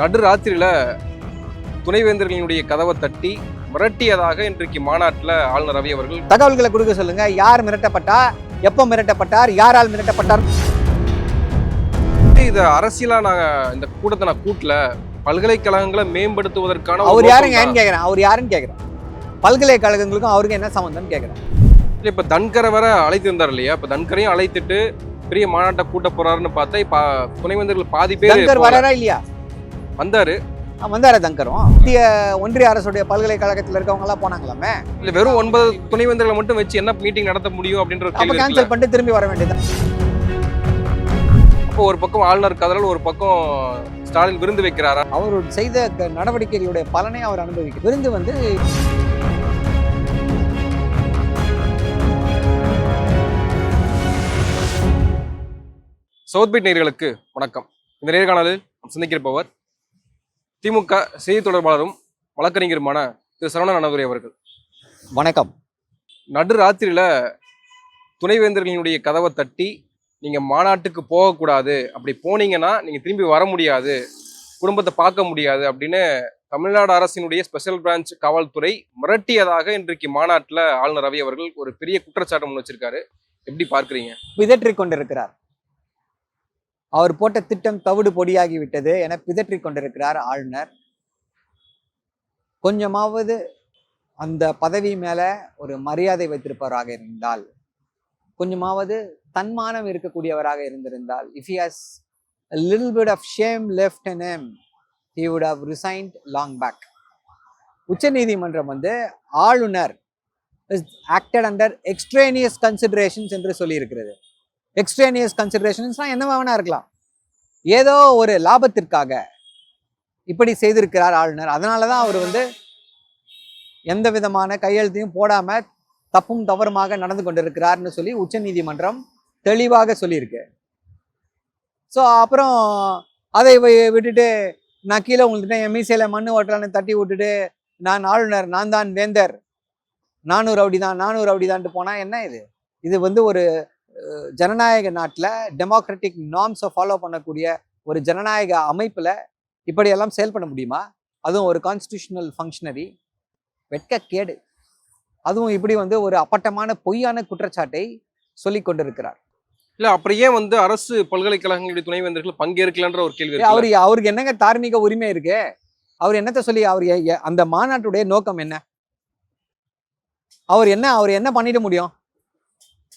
நடு ராத்திரியில துணைவேந்தர்களினுடைய கதவை தட்டி மிரட்டியதாக இன்றைக்கு மாநாட்டில் ஆளுநர் ரவி அவர்கள் தகவல்களை கொடுக்க சொல்லுங்க. யார் மிரட்டப்பட்டா? எப்போ மிரட்டப்பட்டார்? யாரால் மிரட்டப்பட்டார்? இதை அரசியலா நாங்க இந்த கூட்டத்தை நான் கூட்டல. பல்கலைக்கழகங்களை மேம்படுத்துவதற்கான அவர் யாருங்க? கேட்குறேன் அவர் யாருன்னு கேட்குறேன் பல்கலைக்கழகங்களுக்கும் அவருக்கும் என்ன சம்மந்தம்னு கேட்குறேன் இல்ல இப்ப தன்கரை வர அழைத்திருந்தார் இல்லையா? இப்ப தன்கரையும் அழைத்துட்டு பெரிய மாநாட்டை கூட்ட போறாருன்னு பார்த்தா இப்ப துணைவேந்தர்கள் பாதி பேர் வராரா இல்லையா? வந்தாரு. வந்தாரா தங்கரும். இந்திய ஒன்றிய அரசுடைய பல்கலைக்கழகத்தில் இருக்கவங்க எல்லாம் போனாங்களாமே? இல்ல வெறும் ஒன்பது துணைவேந்தர்களை மட்டும் வச்சு என்ன மீட்டிங் நடத்த முடியும் அப்படின்ற கேன்சல் பண்ணிட்டு திரும்பி வர வேண்டியது அப்போ ஒரு பக்கம் ஆளுநர் கதறல் ஒரு பக்கம் ஸ்டாலின் விருந்து வைக்கிறாரா? அவர் செய்த நடவடிக்கைகளுடைய பலனை அவர் அனுபவிக்கும் விருந்து வந்து சவுத்பீட் நேயர்களுக்கு வணக்கம். இந்த நேர்காணலில் சந்திக்கிறப்பவர் திமுக செய்தி தொடர்பாளரும் வழக்கறிஞருமான திரு சரவணன் அண்ணாதுரை அவர்கள். வணக்கம். நடு ராத்திரியில துணைவேந்தர்களினுடைய கதவை தட்டி நீங்க மாநாட்டுக்கு போகக்கூடாது அப்படி போனீங்கன்னா நீங்க திரும்பி வர முடியாது குடும்பத்தை பார்க்க முடியாது அப்படின்னு தமிழ்நாடு அரசினுடைய ஸ்பெஷல் பிரான்ச் காவல்துறை மிரட்டியதாக இன்றைக்கு மாநாட்டில் ஆளுநர் ரவி அவர்கள் ஒரு பெரிய குற்றச்சாட்டு முன் வச்சிருக்காரு. எப்படி பார்க்கறீங்க? பிதற்றிக் கொண்டிருக்கிறார். அவர் போட்ட திட்டம் தவிடு பொடியாகி விட்டது என பிதற்றி கொண்டிருக்கிறார் ஆளுநர். கொஞ்சமாவது அந்த பதவி மேலே ஒரு மரியாதை வைத்திருப்பவராக இருந்தால் கொஞ்சமாவது தன்மானம் இருக்கக்கூடியவராக இருந்திருந்தால் if he has a bit of shame left and um he would have resigned long back உச்சநீதிமன்றம் வந்து ஆளுநர் is acted under extraneous considerations என்று சொல்லியிருக்கிறது. எக்ஸ்ட்ரேனியஸ் கன்சிடரேஷன்ஸ்லாம் என்னவா வேணா இருக்கலாம். ஏதோ ஒரு லாபத்திற்காக இப்படி செய்திருக்கிறார் ஆளுநர். அதனால தான் அவர் வந்து எந்த விதமான கையெழுத்தையும் போடாமல் தப்பும் தவறுமாக நடந்து கொண்டிருக்கிறார்னு சொல்லி உச்சநீதிமன்றம் தெளிவாக சொல்லியிருக்கு. ஸோ அப்புறம் அதை விட்டுட்டு நான் கீழே உங்கள்கிட்ட என் மீசையில் மண் ஓட்டலான்னு தட்டி விட்டுட்டு நான் ஆளுநர் நான் தான் வேந்தர். நானூறு அப்படி தான் நானூறு அப்படி தான்ட்டு போனால் என்ன இது? இது வந்து ஒரு ஜனநாயக நாட்டில் டெமோக்ராட்டிக் நார்ம்ஸை ஃபாலோ பண்ணக்கூடிய ஒரு ஜனநாயக அமைப்பில் இப்படியெல்லாம் செயல்பட முடியுமா? அதுவும் ஒரு கான்ஸ்டியூஷனல் ஃபங்க்ஷனரி வெட்கக்கேடு. அதுவும் இப்படி வந்து ஒரு அப்பட்டமான பொய்யான குற்றச்சாட்டை சொல்லிக் கொண்டிருக்கிறார். இல்ல அப்புறம் ஏன் வந்து அரசு பல்கலைக்கழகங்களுடைய துணைவேந்தர்கள் பங்கேற்கலன்ற ஒரு கேள்வி? அவரு அவருக்கு என்னங்க தார்மீக உரிமை இருக்கு? அவர் என்னத்த சொல்லி அவர் அந்த மாநாட்டுடைய நோக்கம் என்ன? அவர் என்ன அவர் என்ன பண்ணிட முடியும்?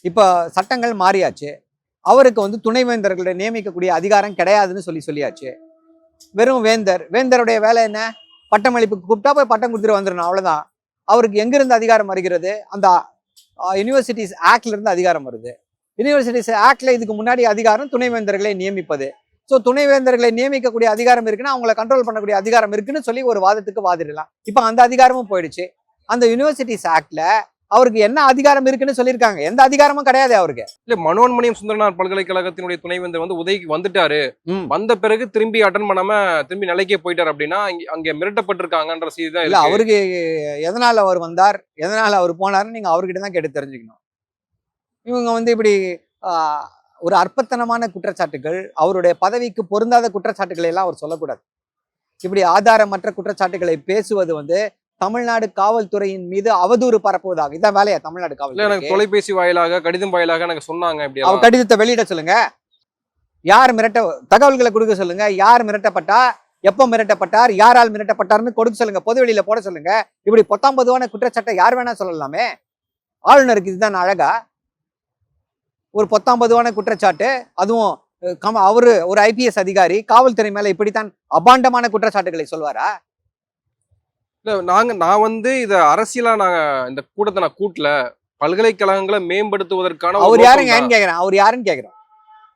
இப்போ சட்டங்கள் மாறியாச்சு. அவருக்கு வந்து துணைவேந்தர்களை நியமிக்கக்கூடிய அதிகாரம் கிடையாதுன்னு சொல்லி சொல்லியாச்சு. வெறும் வேந்தர். வேந்தருடைய வேலை என்ன? பட்டமளிப்புக்கு கூப்பிட்டா போய் பட்டம் கொடுத்துட்டு வந்துடணும். அவ்வளோதான் அவருக்கு எங்கிருந்து அதிகாரம் வருகிறது? அந்த யூனிவர்சிட்டிஸ் ஆக்ட்லேருந்து அதிகாரம் வருது. யூனிவர்சிட்டிஸ் ஆக்டில் இதுக்கு முன்னாடி அதிகாரம் துணைவேந்தர்களை நியமிப்பது. ஸோ துணைவேந்தர்களை நியமிக்கக்கூடிய அதிகாரம் இருக்குன்னா அவங்கள கண்ட்ரோல் பண்ணக்கூடிய அதிகாரம் இருக்குன்னு சொல்லி ஒரு வாதத்துக்கு வாதிடலாம். இப்போ அந்த அதிகாரமும் போயிடுச்சு. அந்த யூனிவர்சிட்டிஸ் ஆக்டில் அவருக்கு என்ன அதிகாரம் இருக்குன்னு சொல்லியிருக்காங்க. எந்த அதிகாரமும் கிடையாது அவருக்கு. இல்ல மனோன்மணியம் சுந்தரனார் பல்கலைக்கழகத்தினுடைய துணைவேந்தர் வந்து உதவிக்கு வந்துட்டாரு. வந்த பிறகு திரும்பி அட்டன் பண்ணாம திரும்பி நிலைக்கே போயிட்டார் அப்படின்னா அங்க மிரட்டப்பட்டிருக்காங்கன்ற செய்தி தான் இல்ல. அவருக்கு எதனால அவர் வந்தார் எதனால அவர் போனார்னு நீங்க அவர்கிட்ட தான் கேட்டு தெரிஞ்சுக்கணும். இவங்க வந்து இப்படி ஒரு அற்பத்தனமான குற்றச்சாட்டுகள் அவருடைய பதவிக்கு பொருந்தாத குற்றச்சாட்டுகளை எல்லாம் அவர் சொல்லக்கூடாது. இப்படி ஆதாரமற்ற குற்றச்சாட்டுகளை பேசுவது வந்து தமிழ்நாடு காவல்துறையின் மீது அவதூறு பரப்புவதாக. இதான் வேலையா தமிழ்நாடு இல்ல எனக்கு தொலைபேசி வாயிலாக கடிதம் வாயிலாக எனக்கு சொன்னாங்க இப்படி அவர் எல்லாம். கடிதத்தை வெளியிட சொல்லுங்க. யார் மிரட்ட தகவல்களை கொடுக்க சொல்லுங்க. யார் மிரட்டப்பட்டா எப்போ மிரட்டப்பட்டார் யாரால் மிரட்டப்பட்டார்னு கொடுக்க சொல்லுங்க. பொது வெளியில போட சொல்லுங்க. இப்படி பொத்தாம் பொதுவான குற்றச்சாட்டை யார் வேணா சொல்லலாமே. ஆளுநருக்கு இதுதான் அழகா. ஒரு பொத்தாம் பொதுவான குற்றச்சாட்டு அதுவும் கம அவரு ஒரு ஐபிஎஸ் அதிகாரி காவல்துறை மேல இப்படித்தான் அபாண்டமான குற்றச்சாட்டுகளை சொல்வாரா? இல்ல நாங்க நான் வந்து இத அரசியலா நாங்க இந்த கூட்டத்தை நான் கூட்டல. பல்கலைக்கழகங்களை மேம்படுத்துவதற்கான அவர் யாருங்க. ஏன்னு கேக்குறேன். அவர் யாருன்னு கேக்குறோம்?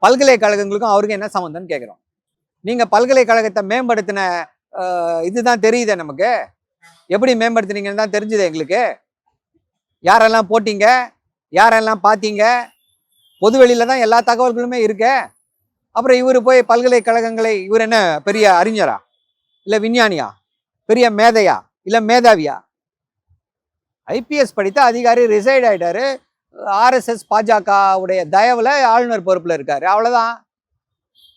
பல்கலைக்கழகங்களுக்கும் அவருக்கும் என்ன சம்மந்தம்னு கேக்குறோம்? நீங்க பல்கலைக்கழகத்தை மேம்படுத்தின இதுதான் தெரியுதே நமக்கு? எப்படி மேம்படுத்துனீங்கன்னு தான் தெரிஞ்சுது எங்களுக்கு? யாரெல்லாம் போட்டீங்க? யாரெல்லாம் பார்த்தீங்க பொதுவெளியில தான் எல்லா தகவல்களுமே இருக்கே. அப்புறம் இவர் போய் பல்கலைக்கழகங்களை இவர் என்ன பெரிய அறிஞரா? இல்லை விஞ்ஞானியா? பெரிய மேதையா? இல்லை மேதாவியா? ஐபிஎஸ் படித்த அதிகாரி ரிசைட் ஆயிட்டாரு. ஆர்எஸ்எஸ் பாஜகவுடைய தயவில் ஆளுநர் பொறுப்பில் இருக்காரு. அவ்வளோதான்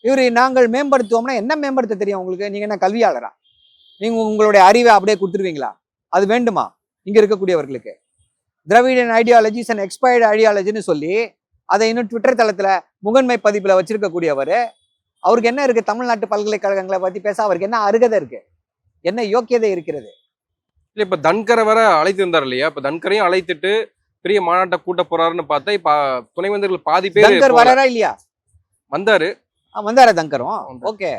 இவர் நாங்கள் மேம்படுத்துவோம்னா என்ன மேம்படுத்த தெரியும் உங்களுக்கு? நீங்கள் என்ன கல்வியாளரா? நீங்கள் உங்களுடைய அறிவை அப்படியே கொடுத்துருவீங்களா? அது வேண்டுமா? இங்கே இருக்கக்கூடியவர்களுக்கு. திராவிடன் ஐடியாலஜிஸ் அண்ட் எக்ஸ்பயர்டு ஐடியாலஜின்னு சொல்லி அதை இன்னும் ட்விட்டர் தளத்தில் முகன்மை பதிப்பில் வச்சிருக்கக்கூடியவர். அவருக்கு என்ன இருக்குது தமிழ்நாட்டு பல்கலைக்கழகங்களை பற்றி பேச அவருக்கு என்ன அருகதை இருக்குது என்ன யோக்கியதை இருக்கிறது? இல்ல இப்ப தன்கரை வர அழைத்திருந்தார் இல்லையா? இப்ப தன்கரையும் அழைத்துட்டு பெரிய மாநாட்டை கூட்ட போறாருன்னு பார்த்தா இப்ப துணைவேந்தர்கள் பாதி பேர். வராரா இல்லையா? வந்தாரு. வந்தாரா தங்கரும் வந்தாரு. ஓகே.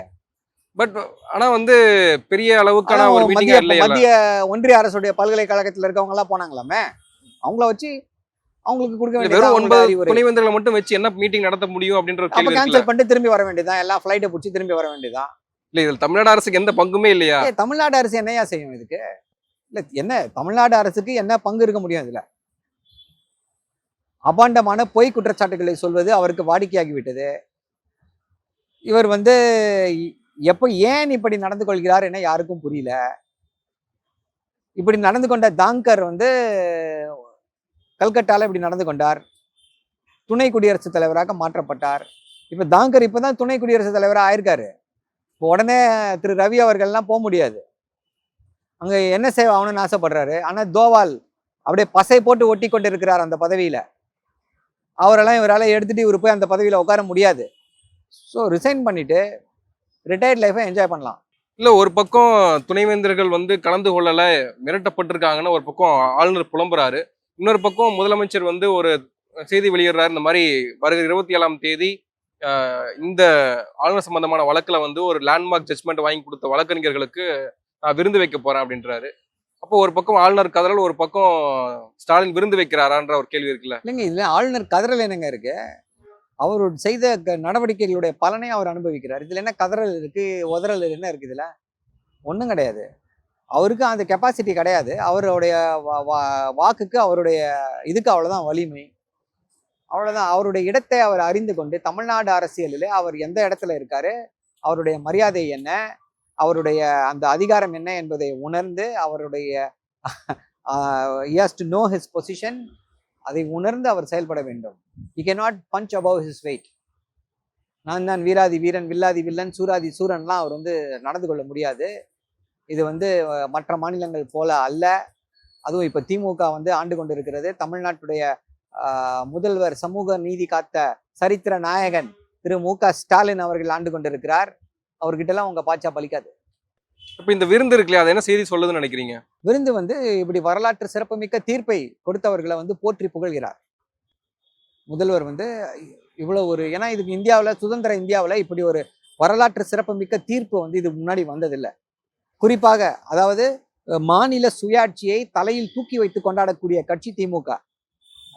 பட் ஆனா வந்து பெரிய அளவுக்கான ஒரு மீட்டிங் இல்லையா மத்திய ஒன்றிய அரசுடைய பல்கலைக்கழகத்துல இருக்கவங்க எல்லாம் போனாங்களாமே? அவங்கள வச்சு அவங்களுக்கு கொடுக்க இல்ல, வேண்டியது வெறும் ஒன்பது துணைவேந்தர்களை மட்டும் வச்சு என்ன மீட்டிங் நடத்த முடியும் அப்படின்ற கேள்வி கேன்சல் பண்ணிட்டு திரும்பி வர வேண்டியதுதான் எல்லாம் ஃபிளைட்டை பிடிச்சி திரும்பி வர வேண்டியதுதான் இல்ல இதுல தமிழ்நாடு அரசுக்கு எந்த பங்குமே இல்லையா? தமிழ்நாடு அரசு என்னையா செய்யும் இதுக்கு? இல்லை என்ன தமிழ்நாடு அரசுக்கு என்ன பங்கு இருக்க முடியும் இதில் அபாண்டமான பொய் குற்றச்சாட்டுகளை சொல்வது அவருக்கு வாடிக்கையாகி விட்டது இவர் வந்து எப்போ ஏன் இப்படி நடந்து கொள்கிறார் என யாருக்கும் புரியல. இப்படி நடந்து கொண்ட தாங்கர் வந்து கல்கட்டால இப்படி நடந்து கொண்டார். துணை குடியரசுத் தலைவராக மாற்றப்பட்டார். இப்போ தாங்கர் இப்பதான் துணை குடியரசுத் தலைவராக ஆயிருக்காரு. இப்போ உடனே திரு ரவி அவர்கள்லாம் போக முடியாது. அங்கே என்ன சேவை ஆகணும்னு ஆசைப்படுறாரு? ஆனால் தோவால் அப்படியே பசை போட்டு ஒட்டி கொண்டு இருக்கிறார் அந்த பதவியில். அவரெல்லாம் இவரால் எடுத்துகிட்டு இவர் போய் அந்த பதவியில் உட்கார முடியாது. ஸோ ரிசைன் பண்ணிவிட்டு ரிட்டையர்ட் லைஃப்பை என்ஜாய் பண்ணலாம். இல்லை ஒரு பக்கம் துணைவேந்தர்கள் வந்து கலந்து கொள்ளலை மிரட்டப்பட்டிருக்காங்கன்னு ஒரு பக்கம் ஆளுநர் புலம்புறாரு. இன்னொரு பக்கம் முதலமைச்சர் வந்து ஒரு செய்தி வெளியிடுறாரு. இந்த மாதிரி வருகிற இருபத்தி ஏழாம் தேதி இந்த ஆளுநர் சம்பந்தமான வழக்கில் வந்து ஒரு லேண்ட்மார்க் ஜட்மெண்ட் வாங்கி கொடுத்த வழக்கறிஞர்களுக்கு நான் விருந்து வைக்க போறேன் அப்படின்றாரு. அப்போ ஒரு பக்கம் ஆளுநர் கதறல் ஒரு பக்கம் ஸ்டாலின் விருந்து வைக்கிறாரான்ற ஒரு கேள்வி இருக்குல்ல. இல்லைங்க இதுல ஆளுநர் கதறல் என்னங்க இருக்கு? அவர் செய்த க- நடவடிக்கைகளுடைய பலனை அவர் அனுபவிக்கிறார். இதுல என்ன கதறல் இருக்கு உதறல் என்ன இருக்கு இதுல? ஒன்றும் கிடையாது. அவருக்கு அந்த கெப்பாசிட்டி கிடையாது. அவருடைய வா- வாக்குக்கு அவருடைய இதுக்கு அவ்வளோதான் வலிமை. அவ்வளோதான் அவருடைய இடத்தை அவர் அறிந்து கொண்டு தமிழ்நாடு அரசியலில் அவர் எந்த இடத்துல இருக்காரு? அவருடைய மரியாதை என்ன? அவருடைய அந்த அதிகாரம் என்ன என்பதை உணர்ந்து அவருடைய has to know his position அதை உணர்ந்து அவர் செயல்பட வேண்டும். You cannot punch above his weight நான் தான் வீராதி வீரன் வில்லாதி வில்லன் சூராதி சூரன்லாம் அவர் வந்து நடந்து கொள்ள முடியாது. இது வந்து மற்ற மாநிலங்கள் போல அல்ல. அதுவும் இப்போ திமுக வந்து ஆண்டு கொண்டிருக்கிறது. தமிழ்நாட்டுடைய முதல்வர் சமூக நீதி காத்த சரித்திர நாயகன் திரு மு க ஸ்டாலின் அவர்கள் ஆண்டு கொண்டிருக்கிறார். அவர்கிட்டலாம் உங்க பாச்சா பலிக்காது. இப்ப இந்த விருந்து இருக்குல்லையா? அது என்ன செய்தி சொல்லுதுன்னு நினைக்கிறீங்க? விருந்து வந்து இப்படி வரலாற்று சிறப்புமிக்க தீர்ப்பை கொடுத்தவர்களை வந்து போற்றி புகழ்கிறார். முதல்வர் வந்து இவ்வளவு ஒரு ஏன்னா இதுக்கு இந்தியாவில் சுதந்திர இந்தியாவில் இப்படி ஒரு வரலாற்று சிறப்புமிக்க தீர்ப்பு வந்து இது முன்னாடி வந்ததில்லை. குறிப்பாக அதாவது மாநில சுயாட்சியை தலையில் தூக்கி வைத்து கொண்டாடக்கூடிய கட்சி திமுக.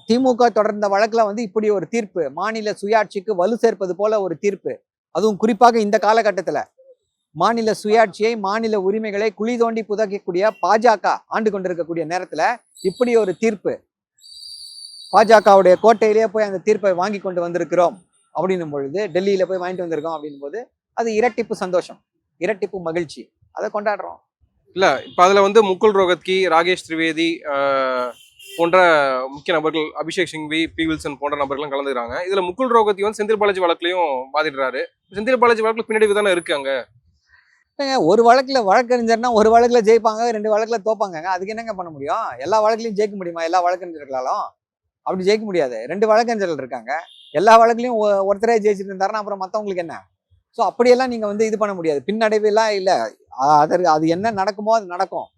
திமுக தொடர்ந்த வழக்குல வந்து இப்படி ஒரு தீர்ப்பு மாநில சுயாட்சிக்கு வலு சேர்ப்பது போல ஒரு தீர்ப்பு. அதுவும் குறிப்பாக இந்த காலகட்டத்தில். மாநில சுயாட்சியை மாநில உரிமைகளை குழி தோண்டி புதைக்கக்கூடிய பாஜக ஆண்டு கொண்டிருக்கக்கூடிய நேரத்துல இப்படி ஒரு தீர்ப்பு. பாஜகவுடைய கோட்டையிலேயே போய் அந்த தீர்ப்பை வாங்கி கொண்டு வந்திருக்கிறோம் அப்படின்னும் பொழுது டெல்லியில போய் வாங்கிட்டு வந்திருக்கோம் அப்படின்னும் போது அது இரட்டிப்பு சந்தோஷம் இரட்டிப்பு மகிழ்ச்சி. அதை கொண்டாடுறோம். இல்ல இப்போ அதுல வந்து முகுல் ரோகத்கி ராகேஷ் திரிவேதி ஆஹ், போன்ற முக்கிய நபர்கள் அபிஷேக் சிங்வி பி. வில்சன் போன்ற நபர்களும் கலந்துக்கிறாங்க. இதுல முகுல் ரோகத்தி வந்து செந்தில் பாலாஜி வழக்குலையும் வாதிடுறாரு. செந்தில் பாலாஜி வழக்குல பின்னாடி தானே இருக்கு அங்க? ஏங்க, ஒரு வழக்கில் வழக்கறிஞர்னா ஒரு வழக்கில் ஜெயிப்பாங்க ரெண்டு வழக்கில் தோப்பாங்க. அதுக்கு என்னங்க பண்ண முடியும்? எல்லா வழக்குலையும் ஜெயிக்க முடியுமா? எல்லா வழக்கறிஞர்களாலும் அப்படி ஜெயிக்க முடியாது. ரெண்டு வழக்கறிஞர்கள் இருக்காங்க. எல்லா வழக்குலையும் ஒருத்தரே ஜெயிச்சுட்டு இருந்தாருன்னா அப்புறம் மற்றவங்களுக்கு என்ன? ஸோ அப்படியெல்லாம் நீங்கள் வந்து இது பண்ண முடியாது. பின்னடைவெல்லாம் இல்லை. அதற்கு அது என்ன நடக்குமோ அது நடக்கும்.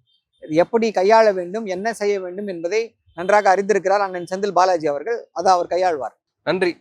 எப்படி கையாள வேண்டும் என்ன செய்ய வேண்டும் என்பதை நன்றாக அறிந்திருக்கிறார் அண்ணன் செந்தில் பாலாஜி அவர்கள். அதை அவர் கையாள்வார். நன்றி.